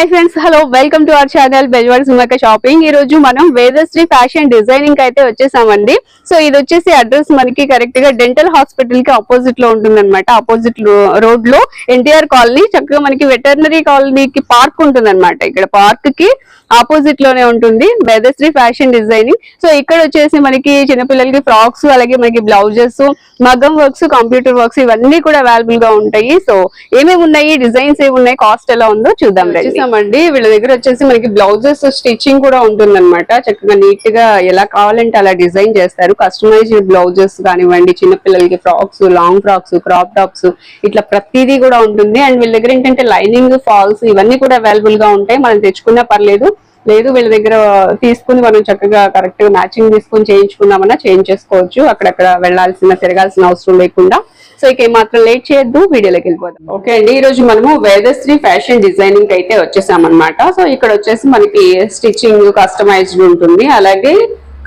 Hi friends hello welcome to our channel Bezawada సుమక shopping ఈ రోజు మనం వేదశ్రీ ఫ్యాషన్ డిజైనింగ్ అయితే వచ్చేసామండి. సో ఇది వచ్చేసి అడ్రస్ మనకి కరెక్ట్గా డెంటల్ హాస్పిటల్కి ఆపోజిట్లో ఉంటుంది అనమాట ఆపోజిట్ రోడ్లో ఎన్టీఆర్ కాలనీ చక్కగా మనకి వెటర్నరీ కాలనీకి పార్క్ ఉంటుంది అనమాట ఇక్కడ పార్క్కి ఆపోజిట్లోనే ఉంటుంది వేదశ్రీ ఫ్యాషన్ డిజైనింగ్ సో ఇక్కడ వచ్చేసి మనకి చిన్నపిల్లలకి ఫ్రాక్స్ అలాగే మనకి బ్లౌజెస్ మగ్గం వర్క్స్ కంప్యూటర్ వర్క్స్ ఇవన్నీ కూడా అవైలబుల్గా ఉంటాయి. సో ఏమేమి ఉన్నాయి డిజైన్స్ ఏమి ఉన్నాయి కాస్ట్ ఎలా ఉందో చూద్దాం అండి వీళ్ళ దగ్గర వచ్చేసి మనకి బ్లౌజెస్ స్టిచ్చింగ్ కూడా ఉంటుంది అనమాట చక్కగా నీట్గా ఎలా కావాలంటే అలా డిజైన్ చేస్తారు. కస్టమైజ్డ్ బ్లౌజెస్ కానివ్వండి చిన్నపిల్లలకి frocks long frocks crop tops ఇట్లా ప్రతిదీ కూడా ఉంటుంది. అండ్ వీళ్ళ దగ్గర ఏంటంటే లైనింగ్ ఫాల్స్ ఇవన్నీ కూడా అవైలబుల్గా ఉంటాయి. మనం తెచ్చుకున్నా పర్లేదు. లేదు వీళ్ళ దగ్గర తీసుకుని మనం చక్కగా కరెక్ట్గా మ్యాచింగ్ తీసుకుని చేయించుకున్నామన్నా చేంజ్ చేసుకోవచ్చు. అక్కడక్కడ వెళ్ళాల్సిన తిరగాల్సిన అవసరం లేకుండా. సో ఇక ఏమాత్రం లేట్ చేయొద్దు వీడియోలోకి వెళ్ళిపోదాం. ఓకే అండి ఈ రోజు మనము వేదశ్రీ ఫ్యాషన్ డిజైనింగ్ అయితే వచ్చేసామన్నమాట. సో ఇక్కడ వచ్చేసి మనకి స్టిచ్చింగ్ కస్టమైజ్డ్ ఉంటుంది. అలాగే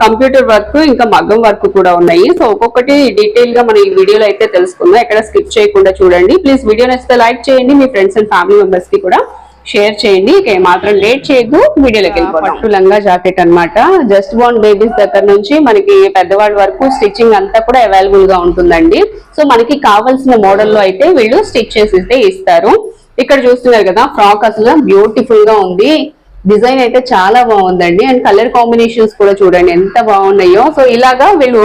కంప్యూటర్ వర్క్ ఇంకా మగ్గం వర్క్ కూడా ఉన్నాయి. సో ఒక్కొక్కటి డీటెయిల్గా మనం ఈ వీడియోలో అయితే తెలుసుకుందాం. ఎక్కడ స్కిప్ చేయకుండా చూడండి. ప్లీజ్ వీడియో నచ్చితే లైక్ చేయండి. మీ ఫ్రెండ్స్ అండ్ ఫ్యామిలీ మెంబర్స్కి కూడా షేర్ చేయండి. ఇక ఏమాత్రం లేట్ చేయొద్దు వీడియోలోకి వెళ్ళిపోతాం పట్టు లంగా జాకెట్ అన్నమాట. జస్ట్ బాన్ బేబీస్ దగ్గర నుంచి మనకి పెద్దవాళ్ళ వరకు స్టిచ్చింగ్ అంతా కూడా అవైలబుల్గా ఉంటుందండి. సో మనకి కావాల్సిన మోడల్లో అయితే వీళ్ళు స్టిచ్ చేసి ఇస్తారు. ఇక్కడ చూస్తున్నారు కదా ఫ్రాక్ అసలు బ్యూటిఫుల్గా ఉంది. డిజైన్ అయితే చాలా బాగుందండి. అండ్ కలర్ కాంబినేషన్స్ కూడా చూడండి ఎంత బాగున్నాయో. సో ఇలాగా వీళ్ళు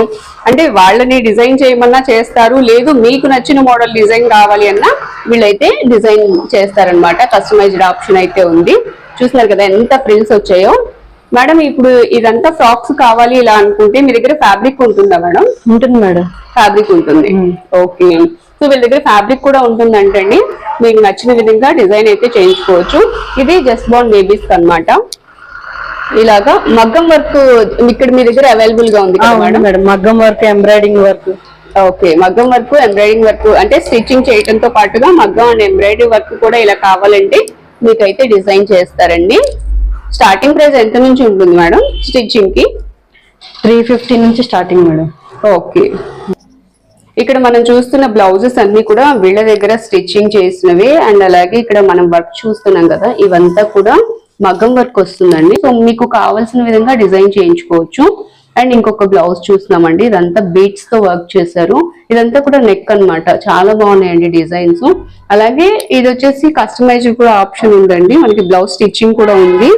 అంటే వాళ్ళని డిజైన్ చేయమన్నా చేస్తారు. లేదు మీకు నచ్చిన మోడల్ డిజైన్ కావాలి అన్నా వీళ్ళైతే డిజైన్ చేస్తారనమాట కస్టమైజ్డ్ ఆప్షన్ అయితే ఉంది. చూస్తున్నారు కదా ఎంత ప్రింట్స్ వచ్చాయో. మేడం ఇప్పుడు ఇదంతా ఫ్రాక్స్ కావాలి ఇలా అనుకుంటే మీ దగ్గర ఫ్యాబ్రిక్ ఉంటుందా మేడం? ఉంటుంది మేడం. ఫ్యాబ్రిక్ ఉంటుంది. ఓకే. సో వీళ్ళ దగ్గర ఫ్యాబ్రిక్ కూడా ఉంటుందంటండి. మీకు నచ్చిన విధంగా డిజైన్ అయితే చేయించుకోవచ్చు. ఇది జస్ట్ బాన్ బేబీస్ అన్నమాట. ఇలాగా మగ్గం వర్క్ ఇక్కడ మీ దగ్గర అవైలబుల్గా ఉంది మేడం మగ్గం వర్క్ ఎంబ్రాయిడింగ్ వర్క్. ఓకే మగ్గం వర్క్ ఎంబ్రాయిడింగ్ వర్క్ అంటే స్టిచ్చింగ్ చేయడంతో పాటుగా మగ్గం అండ్ ఎంబ్రాయిడరీ వర్క్ కూడా ఇలా కావాలంటే మీకైతే డిజైన్ చేస్తారండి. స్టార్టింగ్ ప్రైస్ ఎంత నుంచి ఉంటుంది మేడం స్టిచ్చింగ్కి? త్రీ ఫిఫ్టీ నుంచి స్టార్టింగ్ మేడం ఓకే ఇక్కడ మనం చూస్తున్న బ్లౌజెస్ అన్ని కూడా వీళ్ళ దగ్గర స్టిచ్చింగ్ చేసినవి. అండ్ అలాగే ఇక్కడ మనం వర్క్ చూస్తున్నాం కదా ఇవంతా కూడా మగ్గం వర్క్ వస్తుందండి. సో మీకు కావాల్సిన విధంగా డిజైన్ చేయించుకోవచ్చు. అండ్ ఇంకొక బ్లౌజ్ చూస్తున్నామండి. ఇదంతా బీట్స్తో వర్క్ చేశారు. ఇదంతా కూడా నెక్ అన్నమాట. చాలా బాగున్నాయండి డిజైన్స్. అలాగే ఇది వచ్చేసి కస్టమైజ్ కూడా ఆప్షన్ ఉందండి. మనకి బ్లౌజ్ స్టిచ్చింగ్ కూడా ఉంది.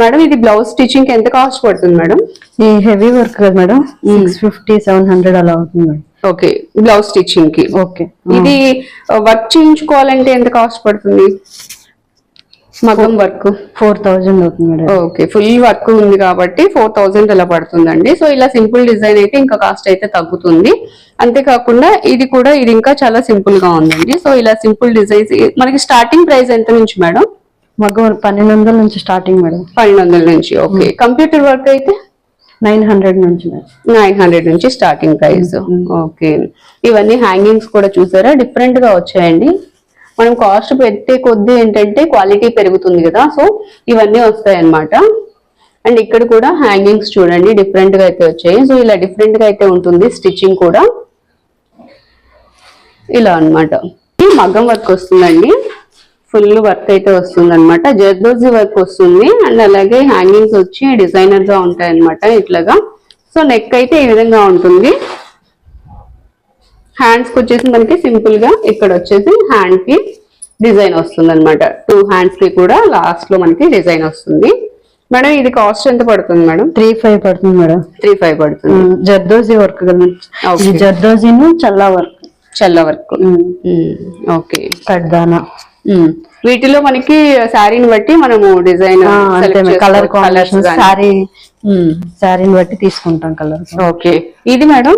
మేడం ఇది బ్లౌజ్ స్టిచ్చింగ్ ఎంత కాస్ట్ పడుతుంది మేడం? ఈ హెవీ వర్క్ కదా madam. Six fifty seven hundred అలా అవుతుంది మేడం. ఓకే బ్లౌజ్ స్టిచ్చింగ్కి ఓకే ఇది వర్క్ చేయించుకోవాలంటే ఎంత కాస్ట్ పడుతుంది? మగం వర్క్ ఫోర్ థౌజండ్ అవుతుంది మేడం. ఓకే ఫుల్ వర్క్ ఉంది కాబట్టి ఫోర్ థౌజండ్ అలా పడుతుందండి. సో ఇలా సింపుల్ డిజైన్ అయితే ఇంకా కాస్ట్ అయితే తగ్గుతుంది. అంతేకాకుండా ఇది కూడా ఇది ఇంకా చాలా సింపుల్గా ఉందండి. సో ఇలా సింపుల్ డిజైన్స్ మనకి స్టార్టింగ్ ప్రైస్ ఎంత నుంచి మేడం? వర్క్ పన్నెండు వందల నుంచి స్టార్టింగ్ మేడం. పన్నెండు వందల నుంచి ఓకే. కంప్యూటర్ వర్క్ అయితే? నైన్ హండ్రెడ్ నుంచి నైన్ హండ్రెడ్ నుంచి స్టార్టింగ్ ప్రైస్ ఓకే. ఇవన్నీ హ్యాంగింగ్స్ కూడా చూసారా? డిఫరెంట్గా వచ్చాయండి. మనం కాస్ట్ పెట్టే కొద్దీ ఏంటంటే క్వాలిటీ పెరుగుతుంది కదా. సో ఇవన్నీ వస్తాయి అన్నమాట అండ్ ఇక్కడ కూడా హ్యాంగింగ్స్ చూడండి డిఫరెంట్గా అయితే వచ్చాయి. సో ఇలా డిఫరెంట్గా అయితే ఉంటుంది స్టిచ్చింగ్ కూడా. ఇలా అన్నమాట. ఈ మగ్గం వర్క్ వస్తుందండి. ఫుల్ వర్క్ అయితే వస్తుంది అనమాట జర్దోజీ వర్క్ వస్తుంది. అండ్ అలాగే హ్యాంగింగ్స్ వచ్చి డిజైనర్గా ఉంటాయి అనమాట ఇట్లాగా. సో నెక్ అయితే ఈ విధంగా ఉంటుంది. హ్యాండ్స్కి వచ్చేసి మనకి సింపుల్గా ఇక్కడ వచ్చేసి హ్యాండ్కి డిజైన్ వస్తుంది అనమాట టూ హ్యాండ్స్కి కూడా లాస్ట్లో మనకి డిజైన్ వస్తుంది. మేడం ఇది కాస్ట్ ఎంత పడుతుంది మేడం? త్రీ ఫైవ్ పడుతుంది మేడం. త్రీ ఫైవ్ పడుతుంది. జర్దోజీ వర్క్ కదా జర్దోజీను చల్లా వర్క్. చల్ల వర్క్. ఓకే. కడ్దానా. వీటిలో మనకి శారీని బట్టి మనము డిజైన్ కలర్ కాంబినేషన్ శారీ శారీని బట్టి తీసుకుంటాం కలర్ ఓకే. ఇది మేడం?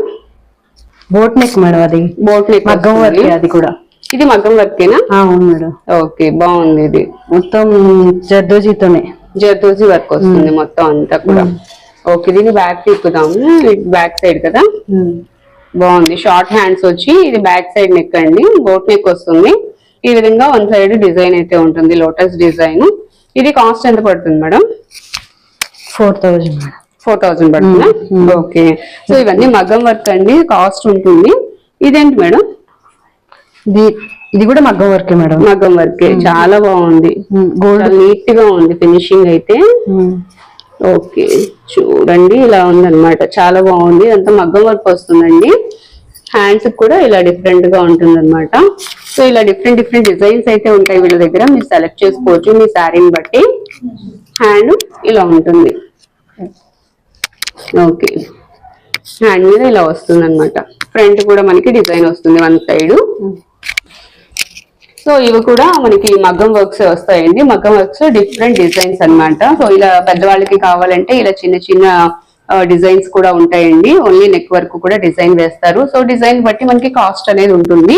బోట్ నెక్ మేడం అది. బోట్ నెక్ మగ్గం వర్క్ అది కూడా. ఇది మగ్గం వర్కేనా? అవును మేడం. ఓకే బాగుంది ఇది. మొత్తం జర్దోజీతోనే. జర్దోజీ వర్క్ వస్తుంది మొత్తం అంతా కూడా. ఓకే దీన్ని బ్యాక్ తిప్పుదాము. బ్యాక్ సైడ్ కదా? బాగుంది. షార్ట్ హ్యాండ్స్ వచ్చి ఇది బ్యాక్ సైడ్ నెక్ అండి. బోట్ నెక్ వస్తుంది. ఈ విధంగా వన్ సైడ్ డిజైన్ అయితే ఉంటుంది లోటస్ డిజైన్. ఇది కాస్ట్ ఎంత పడుతుంది madam? Four thousand four thousand పడుతుందా? ఓకే. సో ఇవన్నీ మగ్గం వర్క్ అండి కాస్ట్ ఉంటుంది. ఇదేంటి మేడం? ఇది ఇది కూడా మగ్గం వర్క్ మేడం. మగ్గం వర్క్ చాలా బాగుంది. గోల్డ్. నీట్గా ఉంది ఫినిషింగ్ అయితే. ఓకే చూడండి ఇలా ఉందన్నమాట. చాలా బాగుంది. అంతా మగ్గం వర్క్ వస్తుందండి. హ్యాండ్స్ కూడా ఇలా డిఫరెంట్గా ఉంటుంది అనమాట సో ఇలా డిఫరెంట్ డిఫరెంట్ డిజైన్స్ అయితే ఉంటాయి వీళ్ళ దగ్గర. మీరు సెలెక్ట్ చేసుకోవచ్చు మీ శారీని బట్టి. హ్యాండ్ ఇలా ఉంటుంది. ఓకే హ్యాండ్ మీద ఇలా వస్తుంది అనమాట ఫ్రంట్ కూడా మనకి డిజైన్ వస్తుంది వన్ సైడ్ సో ఇవి కూడా మనకి మగ్గం వర్క్స్ వస్తాయండి. మగ్గం వర్క్స్ డిఫరెంట్ డిజైన్స్ అన్నమాట. సో ఇలా పెద్దవాళ్ళకి కావాలంటే ఇలా చిన్న చిన్న డిజైన్స్ కూడా ఉంటాయండి. ఓన్లీ నెక్ వర్క్ కూడా డిజైన్ వేస్తారు. సో డిజైన్ బట్టి మనకి కాస్ట్ అనేది ఉంటుంది.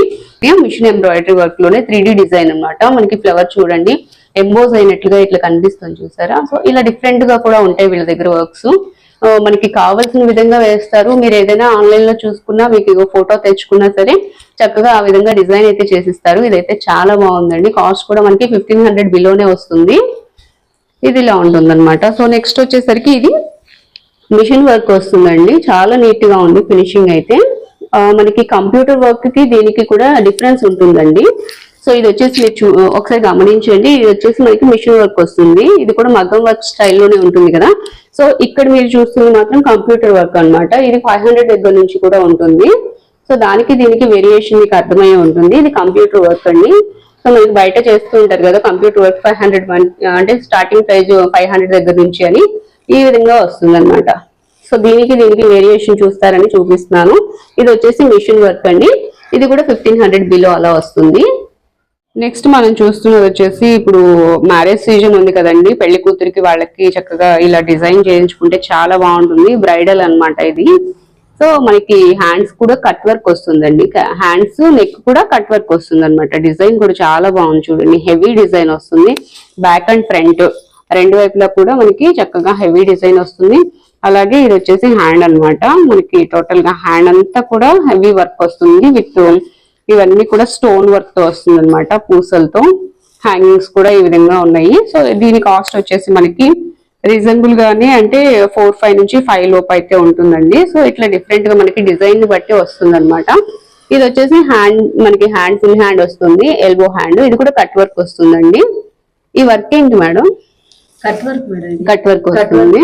మిషన్ ఎంబ్రాయిడరీ వర్క్లోనే త్రీ డిజైన్ అన్నమాట. మనకి ఫ్లవర్ చూడండి. ఎంబోజ్ అయినట్లుగా ఇట్లా కనిపిస్తుంది చూసారా? సో ఇలా డిఫరెంట్గా కూడా ఉంటాయి వీళ్ళ దగ్గర వర్క్స్ మనకి కావాల్సిన విధంగా వేస్తారు. మీరు ఏదైనా ఆన్లైన్లో చూసుకున్నా మీకు ఫోటో తెచ్చుకున్నా సరే చక్కగా ఆ విధంగా డిజైన్ అయితే చేసిస్తారు. ఇదైతే చాలా బాగుందండి. కాస్ట్ కూడా మనకి ఫిఫ్టీన్ హండ్రెడ్ బిలోనే వస్తుంది. ఇది ఇలా ఉంటుంది అనమాట సో నెక్స్ట్ వచ్చేసరికి ఇది మిషన్ వర్క్ వస్తుందండి. చాలా నీట్గా ఉంది ఫినిషింగ్ అయితే. మనకి కంప్యూటర్ వర్క్కి దీనికి కూడా డిఫరెన్స్ ఉంటుందండి. సో ఇది వచ్చేసి మీరు చూ ఒకసారి గమనించండి. ఇది వచ్చేసి మనకి మిషన్ వర్క్ వస్తుంది. ఇది కూడా మగ్గం వర్క్ స్టైల్లోనే ఉంటుంది కదా. సో ఇక్కడ మీరు చూస్తుంది మాత్రం కంప్యూటర్ వర్క్ అన్నమాట. ఇది ఫైవ్ హండ్రెడ్ దగ్గర నుంచి కూడా ఉంటుంది. సో దానికి దీనికి వేరియేషన్ మీకు అర్థమై ఉంటుంది. ఇది కంప్యూటర్ వర్క్ అండి. సో మనకి బయట చేస్తూ ఉంటారు కదా కంప్యూటర్ వర్క్ ఫైవ్ హండ్రెడ్ అంటే స్టార్టింగ్ ప్రైజ్ ఫైవ్ హండ్రెడ్ దగ్గర నుంచి అని. ఈ విధంగా వస్తుందన్నమాట. సో దీనికి దీనికి వేరియేషన్ చూస్తారని చూపిస్తున్నాను. ఇది వచ్చేసి మిషన్ వర్క్ అండి. ఇది కూడా ఫిఫ్టీన్ హండ్రెడ్ బిలో అలా వస్తుంది. నెక్స్ట్ మనం చూస్తున్నది వచ్చేసి ఇప్పుడు మ్యారేజ్ సీజన్ ఉంది కదండి. పెళ్ళి కూతురికి వాళ్ళకి చక్కగా ఇలా డిజైన్ చేయించుకుంటే చాలా బాగుంటుంది. బ్రైడల్ అన్నమాట ఇది. సో మనకి హ్యాండ్స్ కూడా కట్ వర్క్ వస్తుందండి. హ్యాండ్స్ నెక్ కూడా కట్ వర్క్ వస్తుంది డిజైన్ కూడా చాలా బాగుంది చూడండి. హెవీ డిజైన్ వస్తుంది. బ్యాక్ అండ్ ఫ్రంట్ రెండు వైపులా కూడా మనకి చక్కగా హెవీ డిజైన్ వస్తుంది. అలాగే ఇది వచ్చేసి హ్యాండ్ అన్నమాట. మనకి టోటల్గా హ్యాండ్ అంతా కూడా హెవీ వర్క్ వస్తుంది విత్ ఇవన్నీ కూడా స్టోన్ వర్క్తో వస్తుంది అనమాట పూసలతో. హ్యాంగింగ్స్ కూడా ఈ విధంగా ఉన్నాయి. సో దీని కాస్ట్ వచ్చేసి మనకి రీజనబుల్ గానే అంటే ఫోర్ ఫైవ్ నుంచి ఫైవ్ లోపు అయితే ఉంటుందండి. సో ఇట్లా డిఫరెంట్గా మనకి డిజైన్ బట్టి వస్తుంది అనమాట ఇది వచ్చేసి హ్యాండ్ మనకి హ్యాండ్ ఫుల్ హ్యాండ్ వస్తుంది. ఎల్బో హ్యాండ్ ఇది కూడా కట్ వర్క్ వస్తుందండి. ఈ వర్క్ ఏంటి madam? Cut work madam cut work వస్తుంది.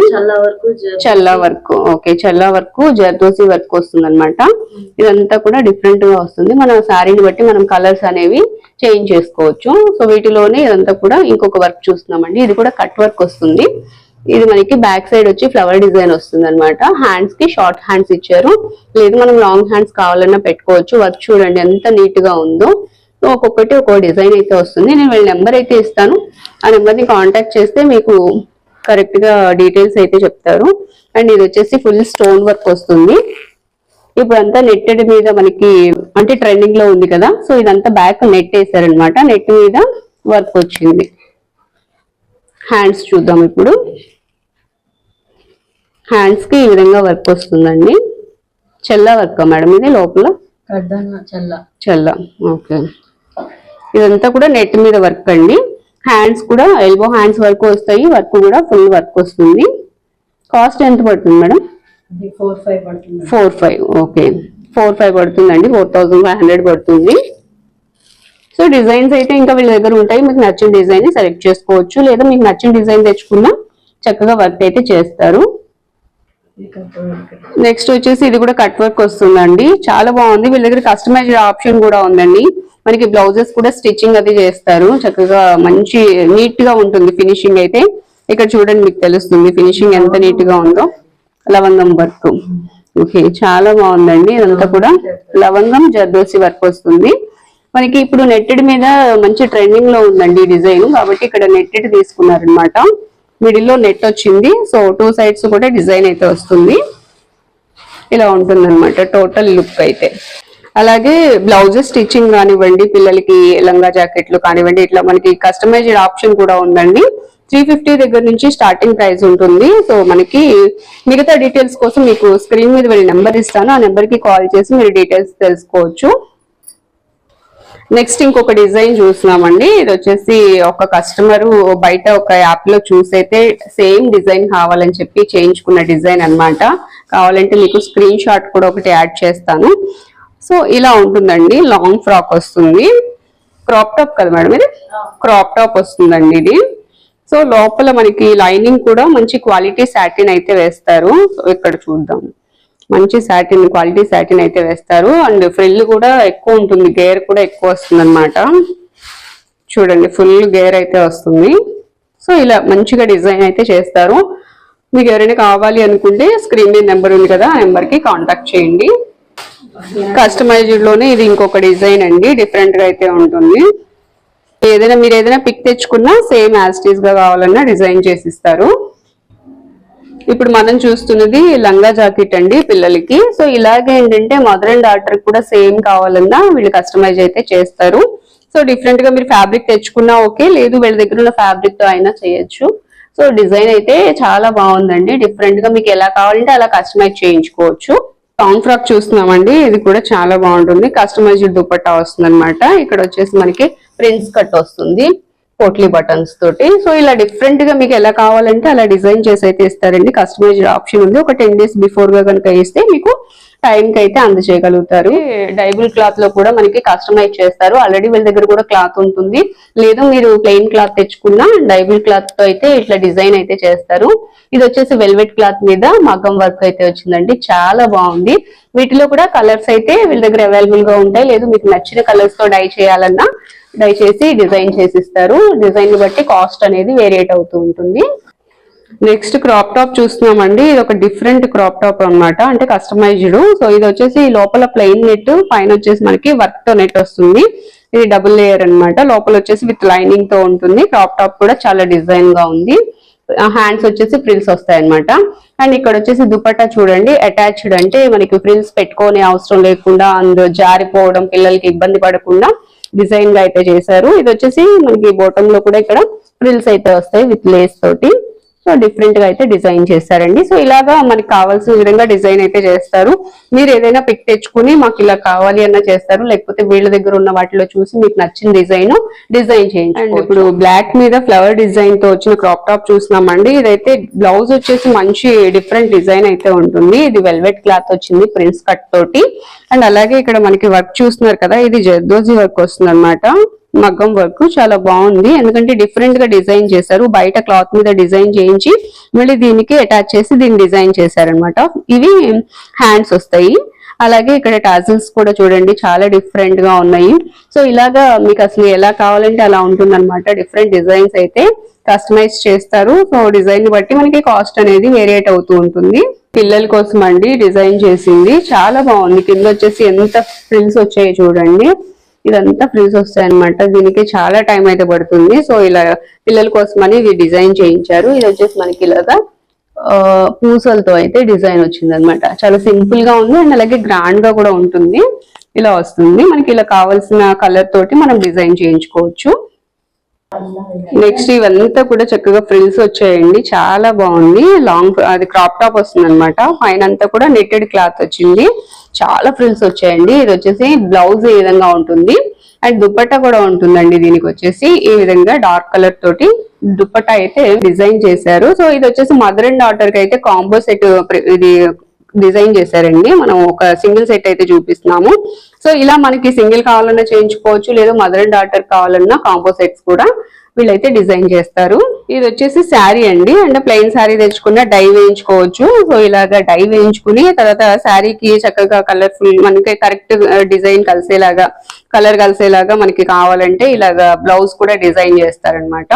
చల్లా వర్క్ ఓకే చల్లా వర్క్ జర్దోసి వర్క్ వస్తుంది అనమాట ఇదంతా కూడా డిఫరెంట్గా వస్తుంది. మన శారీని బట్టి మనం కలర్స్ అనేవి చేంజ్ చేసుకోవచ్చు. సో వీటిలోనే ఇదంతా కూడా ఇంకొక వర్క్ చూస్తున్నామండి. ఇది కూడా కట్ వర్క్ వస్తుంది. ఇది మనకి బ్యాక్ సైడ్ వచ్చి ఫ్లవర్ డిజైన్ వస్తుంది అనమాట హ్యాండ్స్కి షార్ట్ హ్యాండ్స్ ఇచ్చారు. లేదు మనం లాంగ్ హ్యాండ్స్ కావాలన్నా పెట్టుకోవచ్చు. వర్క్ చూడండి ఎంత నీట్గా ఉందో. సో ఒక్కొక్కటి ఒక్కో డిజైన్ అయితే వస్తుంది. నేను వీళ్ళ నెంబర్ అయితే ఇస్తాను. ఆ నెంబర్ని కాంటాక్ట్ చేస్తే మీకు కరెక్ట్గా డీటెయిల్స్ అయితే చెప్తారు. అండ్ ఇది వచ్చేసి ఫుల్ స్టోన్ వర్క్ వస్తుంది. ఇప్పుడు అంతా నెట్టెడ్ మీద మనకి అంటే ట్రెండింగ్లో ఉంది కదా. సో ఇదంతా బ్యాక్ నెట్ వేసారనమాట. నెట్ మీద వర్క్ వచ్చింది. హ్యాండ్స్ చూద్దాం ఇప్పుడు. హ్యాండ్స్కి ఈ విధంగా వర్క్ వస్తుందండి. చెల్ల వర్క్ మేడం ఇది లోపల? చల్ల. చల్ల. ఓకే. ఇదంతా కూడా నెట్ మీద వర్క్ అండి. హ్యాండ్స్ కూడా ఎల్బో హ్యాండ్స్ వర్క్ వస్తాయి. వర్క్ కూడా ఫుల్ వర్క్ వస్తుంది. కాస్ట్ ఎంత పడుతుంది మేడం? ఫోర్ ఫైవ్ పడుతుంది. Four five okay four five పడుతుందండి. ఫోర్ థౌసండ్ ఫైవ్ హండ్రెడ్ పడుతుంది. సో డిజైన్స్ అయితే ఇంకా వీళ్ళ దగ్గర ఉంటాయి. మీకు నచ్చిన డిజైన్ సెలెక్ట్ చేసుకోవచ్చు. లేదా మీకు నచ్చిన డిజైన్ తెచ్చుకున్నా చక్కగా వర్క్ అయితే చేస్తారు. నెక్స్ట్ వచ్చేసి ఇది కూడా కట్ వర్క్ వస్తుందండి. చాలా బాగుంది. వీళ్ళ దగ్గర కస్టమైజ్డ్ ఆప్షన్ కూడా ఉందండి. మనకి బ్లౌజెస్ కూడా స్టిచ్చింగ్ అది చేస్తారు. చక్కగా మంచి నీట్గా ఉంటుంది ఫినిషింగ్ అయితే. ఇక్కడ చూడండి మీకు తెలుస్తుంది ఫినిషింగ్ ఎంత నీట్గా ఉందో. లవంగం వర్క్ ఓకే చాలా బాగుందండి. ఇదంతా కూడా లవంగం జర్దోసి వర్క్ వస్తుంది. మనకి ఇప్పుడు నెట్టెడ్ మీద మంచి ట్రెండింగ్లో ఉందండి డిజైన్. కాబట్టి ఇక్కడ నెట్టెడ్ తీసుకున్నారనమాట మిడిల్లో నెట్ వచ్చింది. సో టూ సైడ్స్ కూడా డిజైన్ అయితే వస్తుంది. ఇలా ఉంటుంది అనమాట టోటల్ లుక్ అయితే. అలాగే బ్లౌజెస్ స్టిచ్చింగ్ కానివ్వండి పిల్లలకి లంగా జాకెట్లు కానివ్వండి ఇట్లా మనకి కస్టమైజ్డ్ ఆప్షన్ కూడా ఉందండి. త్రీ ఫిఫ్టీ దగ్గర నుంచి స్టార్టింగ్ ప్రైస్ ఉంటుంది. సో మనకి మిగతా డీటెయిల్స్ కోసం మీకు స్క్రీన్ మీద వెళ్ళి నెంబర్ ఇస్తాను. ఆ నెంబర్కి కాల్ చేసి మీరు డీటెయిల్స్ తెలుసుకోవచ్చు. నెక్స్ట్ ఇంకొక డిజైన్ చూస్తున్నామండి. ఇది వచ్చేసి ఒక కస్టమర్ బయట ఒక యాప్లో చూసైతే సేమ్ డిజైన్ కావాలని చెప్పి చేయించుకున్న డిజైన్ అన్నమాట. కావాలంటే మీకు స్క్రీన్ షాట్ కూడా ఒకటి యాడ్ చేస్తాను. సో ఇలా ఉంటుందండి. లాంగ్ ఫ్రాక్ వస్తుంది. క్రాప్ టాప్ కదా మేడం ఇది? క్రాప్ టాప్ వస్తుందండి ఇది. సో లోపల మనకి లైనింగ్ కూడా మంచి క్వాలిటీ సాటిన్ అయితే వేస్తారు. సో ఇక్కడ చూద్దాం. మంచి సాటిన్ క్వాలిటీ సాటిన్ అయితే వేస్తారు. అండ్ ఫ్రిల్ కూడా ఎక్కువ ఉంటుంది. గేర్ కూడా ఎక్కువ వస్తుంది చూడండి ఫుల్ గేర్ అయితే వస్తుంది. సో ఇలా మంచిగా డిజైన్ అయితే చేస్తారు. మీకు ఎవరైనా కావాలి అనుకుంటే స్క్రీన్ మీద నెంబర్ ఉంది కదా ఆ నెంబర్కి కాంటాక్ట్ చేయండి. కస్టమైజ్డ్లోనే ఇది ఇంకొక డిజైన్ అండి. డిఫరెంట్గా అయితే ఉంటుంది. ఏదైనా మీరు ఏదైనా పిక్ తెచ్చుకున్నా సేమ్ యాజ్గా కావాలన్నా డిజైన్ చేసి ఇస్తారు. ఇప్పుడు మనం చూస్తున్నది లంగా జాకెట్ అండి పిల్లలకి. సో ఇలాగే ఏంటంటే మదర్ అండ్ డాటర్ కూడా సేమ్ కావాలన్నా వీళ్ళు కస్టమైజ్ అయితే చేస్తారు. సో డిఫరెంట్గా మీరు ఫ్యాబ్రిక్ తెచ్చుకున్నా ఓకే లేదు వీళ్ళ దగ్గర ఉన్న ఫ్యాబ్రిక్తో అయినా చేయొచ్చు. సో డిజైన్ అయితే చాలా బాగుందండి. డిఫరెంట్గా మీకు ఎలా కావాలంటే అలా కస్టమైజ్ చేయించుకోవచ్చు. లాంగ్ ఫ్రాక్ చూస్తున్నామండి ఇది కూడా చాలా బాగుంటుంది. కస్టమైజ్డ్ దుపట్టా వస్తుంది అనమాట ఇక్కడ వచ్చేసి మనకి ప్రిన్స్ కట్ వస్తుంది. పోట్లీ బటన్స్ తోటి. సో ఇలా డిఫరెంట్గా మీకు ఎలా కావాలంటే అలా డిజైన్ చేసి అయితే ఇస్తారండి. కస్టమైజ్డ్ ఆప్షన్ ఉంది. ఒక టెన్ డేస్ బిఫోర్గా కనుక ఇస్తే మీకు టైం కి అయితే అందజేయగలుగుతారు డైబుల్ క్లాత్లో కూడా మనకి కస్టమైజ్ చేస్తారు. ఆల్రెడీ వీళ్ళ దగ్గర కూడా క్లాత్ ఉంటుంది. లేదు మీరు ప్లెయిన్ క్లాత్ తెచ్చుకున్నా డైబుల్ క్లాత్తో అయితే ఇట్లా డిజైన్ అయితే చేస్తారు. ఇది వచ్చేసి వెల్వెట్ క్లాత్ మీద మగ్గం వర్క్ అయితే వచ్చిందండి. చాలా బాగుంది. వీటిలో కూడా కలర్స్ అయితే వీళ్ళ దగ్గర అవైలబుల్గా ఉంటాయి. లేదు మీకు నచ్చిన కలర్స్తో డై చేయాలన్నా దయచేసి డిజైన్ చేసి ఇస్తారు డిజైన్ బట్టి కాస్ట్ అనేది వేరియేట్ అవుతూ ఉంటుంది. నెక్స్ట్ క్రాప్ టాప్ చూస్తున్నామండి. ఇది ఒక డిఫరెంట్ క్రాప్ టాప్ అన్నమాట. అంటే కస్టమైజ్డ్. సో ఇది వచ్చేసి లోపల ప్లెయిన్ నెట్ పైన వచ్చేసి మనకి వర్క్తో నెట్ వస్తుంది. ఇది డబుల్ లేయర్ అన్నమాట. లోపల వచ్చేసి విత్ లైనింగ్తో ఉంటుంది. క్రాప్ టాప్ కూడా చాలా డిజైన్గా ఉంది. హ్యాండ్స్ వచ్చేసి ఫ్రిల్స్ వస్తాయి అనమాట అండ్ ఇక్కడ వచ్చేసి దుపట్టా చూడండి. అటాచ్డ్ అంటే మనకి ఫ్రిల్స్ పెట్టుకోనే అవసరం లేకుండా అందులో జారిపోవడం పిల్లలకి ఇబ్బంది పడకుండా డిజైన్గా అయితే చేశారు. ఇది వచ్చేసి మనకి బోటం లో కూడా ఇక్కడ ఫ్రిల్స్ అయితే వస్తాయి విత్ లేస్ తోటి. సో డిఫరెంట్గా అయితే డిజైన్ చేస్తారండి. సో ఇలాగా మనకి కావాల్సిన విధంగా డిజైన్ అయితే చేస్తారు. మీరు ఏదైనా పిక్ తెచ్చుకుని మాకు ఇలా కావాలి అన్న చేస్తారు. లేకపోతే వీళ్ళ దగ్గర ఉన్న వాటిలో చూసి మీకు నచ్చిన డిజైన్ డిజైన్ చేయండి అండ్ ఇప్పుడు బ్లాక్ మీద ఫ్లవర్ డిజైన్తో వచ్చిన క్రాప్ టాప్ చూస్తున్నామండి ఇదైతే బ్లౌజ్ వచ్చేసి మంచి డిఫరెంట్ డిజైన్ అయితే ఉంటుంది. ఇది వెల్వెట్ క్లాత్ వచ్చింది ప్రిన్స్ కట్ తోటి. అండ్ అలాగే ఇక్కడ మనకి వర్క్ చూస్తున్నారు కదా ఇది జర్దోజీ వర్క్ వస్తుంది మగ్గం వర్క్ చాలా బాగుంది. ఎందుకంటే డిఫరెంట్గా డిజైన్ చేశారు. బయట క్లాత్ మీద డిజైన్ చేయించి మళ్ళీ దీనికి అటాచ్ చేసి దీన్ని డిజైన్ చేశారనమాట ఇవి హ్యాండ్స్ వస్తాయి. అలాగే ఇక్కడ టాజిల్స్ కూడా చూడండి చాలా డిఫరెంట్గా ఉన్నాయి. సో ఇలాగా మీకు అసలు ఎలా కావాలంటే అలా ఉంటుంది డిఫరెంట్ డిజైన్స్ అయితే కస్టమైజ్ చేస్తారు. సో డిజైన్ బట్టి మనకి కాస్ట్ అనేది వేరియేట్ అవుతూ ఉంటుంది. పిల్లల కోసం అండి డిజైన్ చేసింది. చాలా బాగుంది. కింద వచ్చేసి ఎంత ఫ్రిల్స్ వచ్చాయి చూడండి. ఇదంతా ఫ్రిల్స్ వస్తాయి అనమాట దీనికి చాలా టైం అయితే పడుతుంది. సో ఇలా పిల్లల కోసమని ఇది డిజైన్ చేయించారు. ఇది వచ్చేసి మనకి ఇలాగా పూసలతో అయితే డిజైన్ వచ్చింది అనమాట చాలా సింపుల్గా ఉంది అండ్ అలాగే గ్రాండ్గా కూడా ఉంటుంది. ఇలా వస్తుంది. మనకి ఇలా కావాల్సిన కలర్ తోటి మనం డిజైన్ చేయించుకోవచ్చు. నెక్స్ట్ ఇవంతా కూడా చక్కగా ఫ్రిల్స్ వచ్చాయండి. చాలా బాగుంది. లాంగ్ అది క్రాప్ టాప్ వస్తుంది అనమాట పైన అంతా కూడా నెట్టెడ్ క్లాత్ వచ్చింది. చాలా ఫ్రిల్స్ వచ్చాయండి. ఇది వచ్చేసి బ్లౌజ్ ఈ విధంగా ఉంటుంది. అండ్ దుపట్టా కూడా ఉంటుందండి దీనికి వచ్చేసి. ఈ విధంగా డార్క్ కలర్ తోటి దుపట్టా అయితే డిజైన్ చేశారు. సో ఇది వచ్చేసి మదర్ అండ్ డాటర్కి అయితే కాంబో సెట్ ఇది డిజైన్ చేశారండి. మనం ఒక సింగిల్ సెట్ అయితే చూపిస్తున్నాము. సో ఇలా మనకి సింగిల్ కావాలన్నా చేయించుకోవచ్చు. లేదా మదర్ అండ్ డాటర్ కావాలన్నా కాంబో సెట్స్ కూడా వీళ్ళైతే డిజైన్ చేస్తారు. ఇది వచ్చేసి శారీ అండి. అంటే ప్లెయిన్ శారీ తెచ్చుకున్న డై వేయించుకోవచ్చు. సో ఇలాగా డై వేయించుకుని తర్వాత శారీకి చక్కగా కలర్ఫుల్ మనకి కరెక్ట్ డిజైన్ కలిసేలాగా కలర్ కలిసేలాగా మనకి కావాలంటే ఇలాగా బ్లౌజ్ కూడా డిజైన్ చేస్తారనమాట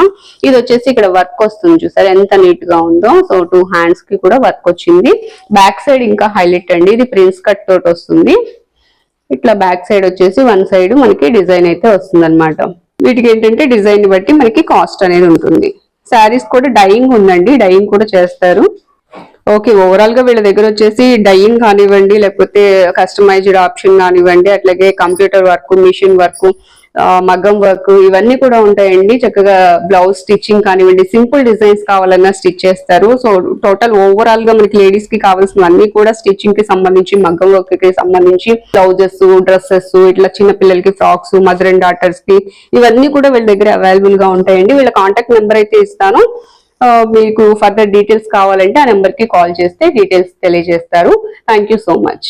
ఇది వచ్చేసి ఇక్కడ వర్క్ వస్తుంది చూసారు? ఎంత నీట్గా ఉందో. సో టూ హ్యాండ్స్కి కూడా వర్క్ వచ్చింది. బ్యాక్ సైడ్ ఇంకా హైలైట్ అండి. ఇది ప్రిన్స్ కట్ తోటి వస్తుంది. ఇట్లా బ్యాక్ సైడ్ వచ్చేసి వన్ సైడ్ మనకి డిజైన్ అయితే వస్తుంది అనమాట వీటికి ఏంటంటే డిజైన్ బట్టి మనకి కాస్ట్ అనేది ఉంటుంది. శారీస్ కూడా డైయింగ్ ఉందండి డైయింగ్ కూడా చేస్తారు. ఓకే ఓవరాల్గా వీళ్ళ దగ్గర వచ్చేసి డైయింగ్ కానివ్వండి లేకపోతే కస్టమైజ్డ్ ఆప్షన్ కానివ్వండి అట్లాగే కంప్యూటర్ వర్క్ మిషన్ వర్క్ మగ్గం వర్క్ ఇవన్నీ కూడా ఉంటాయండి. చక్కగా బ్లౌజ్ స్టిచ్చింగ్ కానివ్వండి సింపుల్ డిజైన్స్ కావాలన్నా స్టిచ్ చేస్తారు. సో టోటల్ ఓవరాల్గా మనకి లేడీస్కి కావాల్సినవన్నీ కూడా స్టిచ్చింగ్కి సంబంధించి మగ్గం వర్క్కి సంబంధించి బ్లౌజెస్ డ్రెస్సెస్ ఇట్లా చిన్న పిల్లలకి ఫ్రాక్స్ మదర్ అండ్ డాటర్స్కి ఇవన్నీ కూడా వీళ్ళ దగ్గర అవైలబుల్గా ఉంటాయండి. వీళ్ళ కాంటాక్ట్ నెంబర్ అయితే ఇస్తాను. మీకు ఫర్దర్ డీటెయిల్స్ కావాలంటే ఆ నెంబర్కి కాల్ చేస్తే డీటెయిల్స్ తెలియజేస్తారు. Thank you so much